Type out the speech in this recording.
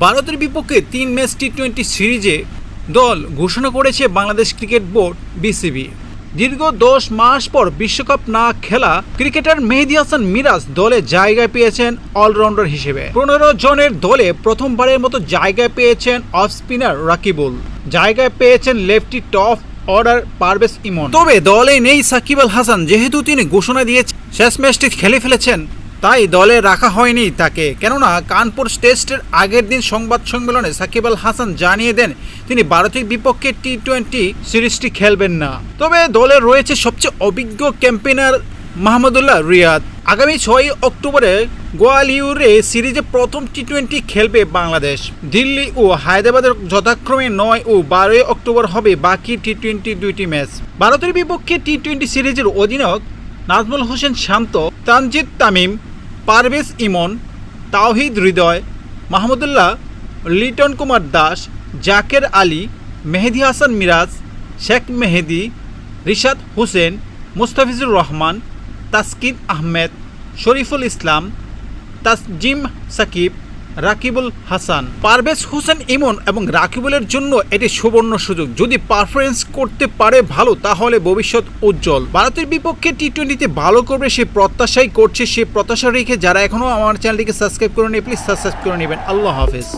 ভারতের বিপক্ষে তিন ম্যাচ টি টোয়েন্টি সিরিজে দল ঘোষণা করেছে বাংলাদেশ ক্রিকেট বোর্ড, বিসিবি। দীর্ঘ দশ মাস পর বিশ্বকাপ না খেলা ক্রিকেটার মেহেদি হাসান মিরাজ দলে জায়গা পেয়েছেন অলরাউন্ডার হিসেবে। পনেরো জনের দলে প্রথমবারের মতো জায়গায় পেয়েছেন অফ স্পিনার রাকিবুল। জায়গায় পেয়েছেন lefty top order Parvez Emon. তবে দলে নেই সাকিব আল হাসান, যেহেতু তিনি ঘোষণা দিয়েছেন, শেষ ম্যাচটি খেলে ফেলেছেন তাই দলে রাখা হয়নি তাকে। কেননা কানপুর টেস্টের আগের দিন সংবাদ সম্মেলনে সাকিব আল হাসান জানিয়ে দেন, তিনি ভারতের বিপক্ষে টি টোয়েন্টি সিরিজটি খেলবেন না। তবে দলে রয়েছে সবচেয়ে অভিজ্ঞ ক্যাম্পেনার মাহমুদুল্লাহ রিয়াদ। আগামী ছয় অক্টোবরে গোয়ালিউরে সিরিজে প্রথম টি টোয়েন্টি খেলবে বাংলাদেশ। দিল্লি ও হায়দ্রাবাদের যথাক্রমে নয় ও বারোই অক্টোবর হবে বাকি টি টোয়েন্টি দুইটি ম্যাচ। ভারতের বিপক্ষে টি টোয়েন্টি সিরিজের অধিনায়ক নাজমুল হোসেন শান্ত, তানজিদ তামিম পারভেজ ইমন, তাওহিদ হৃদয়, মাহমুদুল্লাহ, লিটন কুমার দাস, জাকের আলী, মেহেদি হাসান মিরাজ, শেখ মেহেদি, রিশাদ হোসেন, মুস্তাফিজুর রহমান, তাসকিন আহমেদ, শরীফুল ইসলাম, তাসজিম সাকিব রাকিবুল হাসান। পারভেজ হোসেন ইমন এবং রাকিবুলের জন্য এটি সুবর্ণ সুযোগ। যদি পারফরমেন্স করতে পারে ভালো, তাহলে ভবিষ্যৎ উজ্জ্বল। ভারতের বিপক্ষে টি টোয়েন্টিতে ভালো করবে সে প্রত্যাশাই করছে। সে প্রত্যাশা রেখে যারা এখনও আমার চ্যানেলটিকে সাবস্ক্রাইব করে নিয়ে প্লিজ সাবস্ক্রাইব করে নেবেন। আল্লাহ হাফেজ।